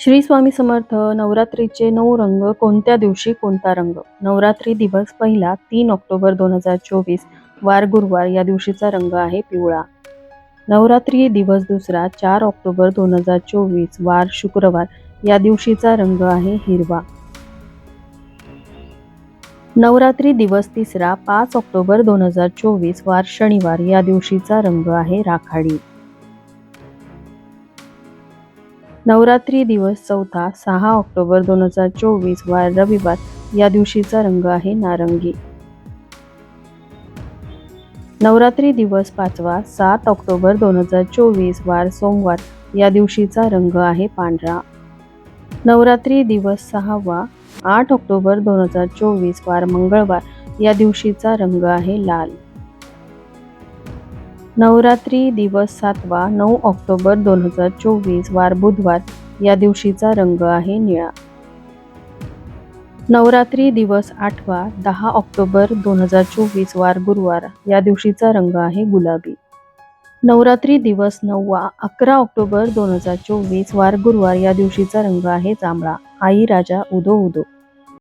श्री स्वामी समर्थ नवरात्रीचे नऊ रंग कोणत्या दिवशी कोणता रंग? नवरात्री दिवस पहिला तीन ऑक्टोबर दोन हजार चोवीस वार गुरुवार या दिवशीचा रंग आहे पिवळा. नवरात्री दिवस दुसरा चार ऑक्टोबर दोन हजार चोवीस वार शुक्रवार या दिवशीचा रंग आहे हिरवा. नवरात्री दिवस तिसरा पाच ऑक्टोबर दोन हजार चोवीस वार शनिवार या दिवशीचा रंग आहे राखाडी. नवरात्री दिवस चौथा सहा ऑक्टोबर दोन हजार चोवीस वार रविवार. या दिवशीचा रंग आहे नारंगी. नवरात्री दिवस पाचवा सात ऑक्टोबर दोन हजार चोवीस वार सोमवार. या दिवशीचा रंग आहे पांढरा. नवरात्री दिवस सहावा आठ ऑक्टोबर दोन हजार चोवीस वार मंगळवार. या दिवशीचा रंग आहे लाल. नवरात्री दिवस सातवा नऊ ऑक्टोबर दोन हजार चोवीस वार बुधवार. या दिवशीचा रंग आहे निळा. नवरात्री दिवस आठवा दहा ऑक्टोबर दोन हजार चोवीस वार गुरुवार. या दिवशीचा रंग आहे गुलाबी. नवरात्री दिवस नववा अकरा ऑक्टोबर दोन हजार चोवीस वार गुरुवार. या दिवशीचा रंग आहे जांभळा. आई राजा उदो उदो.